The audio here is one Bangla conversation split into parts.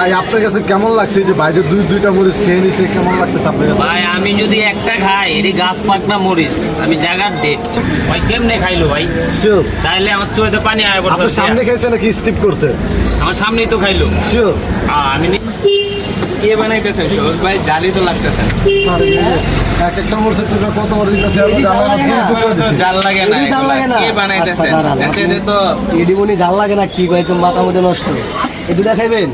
ভাই আপনার কাছে কেমন লাগছে? যে ভাই যে দুই দুইটা মরিচ খেয়ে নিছে কেমন লাগতেছে আপনার কাছে? ভাই আমি যদি একটা খাই এটি গাছ পাক না মরিস আমি জাগার ডেট ভাই কেমনে খাইলো ভাই? শিওর তাইলে আমার চোখে পানি আয় আপনার পড়ছে সামনে খেয়েছে নাকি স্কিপ করছে? আমার সামনেই তো খাইলো। শিওর আমি নি- কে বানাইতেছেন? সবুজ ভাই জালি তো লাগতেছে। এক একটা মরিচের টুকরা কত বড় দিতেছে জাল লাগে না। জাল লাগে না এটি জাল লাগে না। কে বানাইতেছেন? আচ্ছা, আপনি- তো জাল লাগে না কি কয় তুমি মাথা মধ্যে নষ্ট এই দুটা খাইবেন?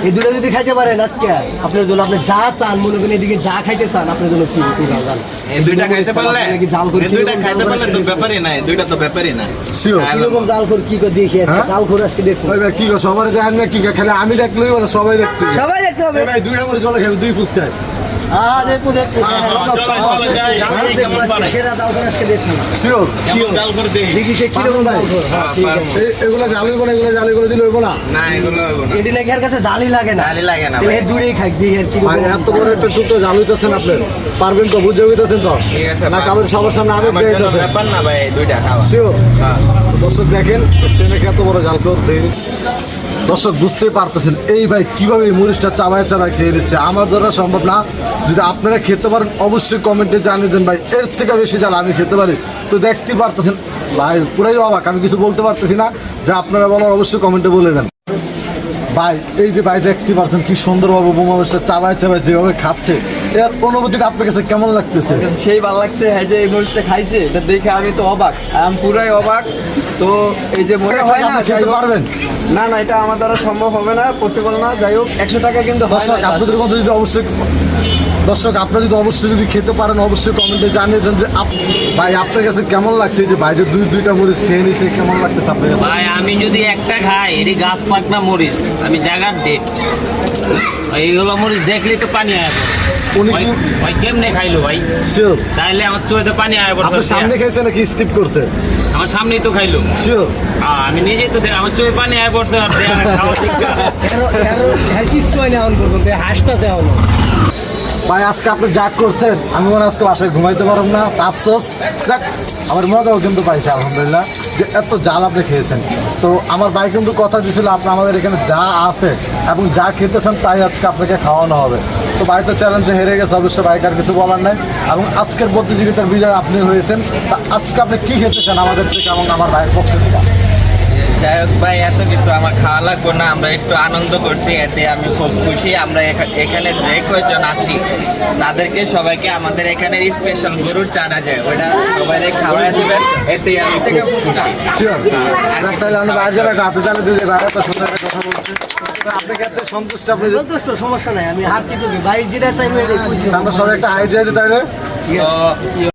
এই দুটো যদি খাইতে পারেন আজকে আপনার জন্য আপনি যা চান মনে করেন এদিকে যা খাইতে চান আপনার জন্য কি কি জাল এই দুইটা খাইতে পারলে নাকি জাল করে এই দুইটা খাইতে পারলে তো ব্যাপারই নাই দুইটা তো ব্যাপারই না সিও কি রকম জাল করে কি করে দেখি খেয়েছে হ্যাঁ? জাল করে আজকে দেখো ভাই ভাই কি গো সবার জানেন না কি খেলে আমি দেখলই বলে সবাই দেখতে। সবাই দেখতে হবে। ভাই দুইটা করে জল খাবে দুই আজকে আছে এগুলো জালি বলে এগুলো জালি করে দিলে না? না এগুলো এটি নাকি আর কাছে জালই লাগে না। জালি লাগে না তাহলে দূরেই খাই দিয়ে আর কি এত বড় একটা টুকটো জাল হইতেছেন আপনি। পারবেন তো বুঝে হইতেছেন তো? না। কাবের সবার সামনে দিয়ে ব্যাপার না ভাই দুইটা খাওয়া। শিওর? হ্যাঁ। দর্শক দেখেন সে নাকি এত বড় জাল করতে দর্শক বুঝতেই পারতেছেন, এই ভাই কীভাবে এই মরিচটা চাবায় চাবায় খেয়ে নিচ্ছে? আমার দ্বারা সম্ভব না। যদি আপনারা খেতে পারেন, অবশ্যই কমেন্টে জানিয়ে দেন ভাই। এর থেকে বেশি জাল আমি খেতে পারি। তো দেখতেই পারতেছেন, ভাই, পুরাই অবাক, আমি কিছু বলতে পারতেছি না। যা আপনারা বলার অবশ্যই কমেন্টে বলে দেন। ভাই, এই যে ভাই দেখতে পারছেন কি সুন্দরভাবে বোমা মরিচটা চাবায় চাবায় যেভাবে খাচ্ছে। এর অনুভূতিটা আপনার কাছে কেমন লাগতেছে? সেই ভালো লাগছে হ্যাঁ যে এই মরিচটা খাইছে, এটা দেখে আমি তো অবাক। আমি পুরাই অবাক। তো এই যে মনে হয় না খেতে পারবেন। না না এটা আমার দ্বারা সম্ভব হবে না পসিবল না। যাই হোক একশো টাকা কিন্তু দর্শক আপনাদের মধ্যে যদি অবশ্যই দর্শক আপনারা যদি অবশ্যই যদি খেতে পারেন অবশ্যই কমেন্টে জানিয়ে দেন যে আপ- ভাই আপনার কাছে কেমন লাগছে? যে ভাই যে দুই দুইটা মরিচ খেয়ে নিছে কেমন লাগতেছে আপনার কাছে? ভাই আমি যদি একটা খাই এটি গাছ পাক না মরিস আমি জায়গার ডেট এইগুলো মরিচ দেখলেই তো পানি আয়। ভাই কেমনে খাইলো ভাই? শিওর তাইলে আমার চোখে পানি আয় সামনে নাকি স্কিপ করছে? আমার সামনেই তো খাইলো। শিওর আমি নিজেই তো দেখ- আমার চোখে পানি আয় পড়ছে আর দেখ- খাওয়া ঠিক না। এর- এর- এর কিচ্ছু হয় না এখন পর্যন্ত হাসতেছে এখন। ভাই আজকে আপনি যা করছেন আমি মনে হয় আজকে বাসায় ঘুমাইতে পারব না। তা আফসোস। দেখ আমার মজাও কিন্তু পাইছে আলহামদুলিল্লাহ। যে এত জাল আপনি খেয়েছেন। তো আমার ভাই কিন্তু কথা দিয়েছিল আপনার আমাদের এখানে যা আছে এবং যা খেতেছেন তাই আজকে আপনাকে খাওয়ানো হবে। তো ভাই তো চ্যালেঞ্জে হেরে গেছে, অবশ্য ভাইকে আর কিছু বলার নাই। এবং আজকের প্রতিযোগিতার বিজয় আপনি হয়েছেন, তা আজকে আপনি কী খেতে চান আমাদের থেকে এবং আমার ভাইয়ের পক্ষ থেকে? যাই হোক ভাই এত কিছু আমার খাওয়া লাগবে না আমরা একটু আনন্দ করছি এতে আমি খুব খুশি। আমরা এখা- এখানে যে কয়জন আছি তাদেরকে সবাইকে আমাদের এখানে স্পেশাল গরুর চানা যায় ওটা সবাই খাওয়াই দিবেন এতে আমি খুব খুশি। শিওর আমি ভাই যারা হাতে জানে দিদি ভাই এত সুন্দর একটা কথা বলছে। তো আপনি কি এত সন্তুষ্ট আপনি সন্তুষ্ট সমস্যা নাই আমি হারছি তো কি? ভাই যেটা চাইব আমরা সবাই একটা হাই দিয়ে তাহলে। তো